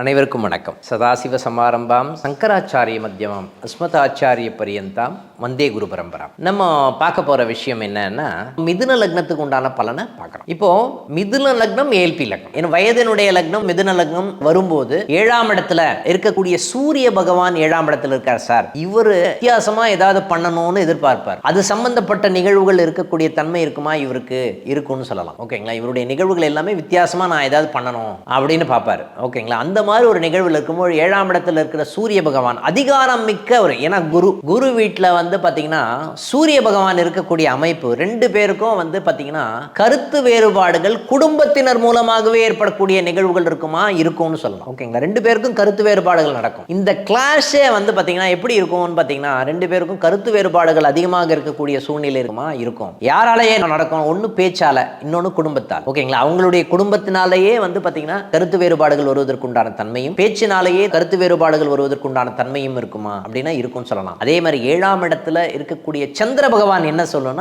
அனைவருக்கும் வணக்கம். சதாசிவ சமாரம்பாம் சங்கராச்சாரிய மத்தியமம் அஸ்மதாச்சாரிய பரியந்தாம் வந்தே குரு பரம்பராம். நம்ம பார்க்க போற விஷயம் என்னன்னா மிதுன லக்னத்துக்கு உண்டான பலனை பார்க்குறோம். இப்போ மிதுன லக்னம் ஏல்பி லக்னம். என் வயதினுடைய லக்னம் மிதுன லக்னம் வரும்போது ஏழாம் இடத்துல இருக்கக்கூடிய சூரிய பகவான் ஏழாம் இடத்துல இருக்கார் சார். இவர் வித்தியாசமா ஏதாவது பண்ணணும்னு எதிர்பார்ப்பார். அது சம்பந்தப்பட்ட நிகழ்வுகள் இருக்கக்கூடிய தன்மை இருக்குமா? இவருக்கு இருக்கும்னு சொல்லலாம். ஓகேங்களா? இவருடைய நிகழ்வுகள் எல்லாமே வித்தியாசமா நான் ஏதாவது பண்ணணும் அப்படின்னு பார்ப்பாரு. ஓகேங்களா? அந்த மாதிரி ஒரு நிகழ்வில் இருக்கும்போது ஏழாம் இடத்துல இருக்கிற சூரிய பகவான் அதிகாரம் மிக்க ஒரு ஏன்னா குரு குரு வீட்டில் வந்து பார்த்தீங்கன்னா சூரிய பகவான் இருக்கக்கூடிய அமைப்பு. ரெண்டு பேருக்கும் வந்து பார்த்தீங்கன்னா கருத்து வேறுபாடுகள் குடும்பத்தினர் மூலமாகவே ஏற்படக்கூடிய நிகழ்வுகள் இருக்குமா இருக்கும்னு சொல்லலாம். ஓகேங்களா ரெண்டு பேருக்கும் கருத்து வேறுபாடுகள் நடக்கும். இந்த கிளாஷே வந்து பார்த்தீங்கன்னா எப்படி இருக்கும்னு பார்த்தீங்கன்னா ரெண்டு பேருக்கும் கருத்து வேறுபாடுகள் அதிகமாக இருக்கக்கூடிய சூழ்நிலை இருக்குமா இருக்கும். யாராலேயே நடக்கும்? ஒன்று பேச்சால இன்னொன்று குடும்பத்தால். ஓகேங்களா அவங்களுடைய குடும்பத்தினாலேயே வந்து பார்த்தீங்கன்னா கருத்து வேறுபாடுகள் வருவதற்குண்டான தன்மையும் பேச்சினாலேயே கருத்து வேறுபாடுகள் வருவதற்குண்டான தன்மையும் இருக்குமா? அப்படின்னா இருக்கும்னு சொல்லலாம். அதே மாதிரி ஏழாம் இடத்துல இருக்கக்கூடிய சந்திர பகவான் என்ன சொல்லணும்னா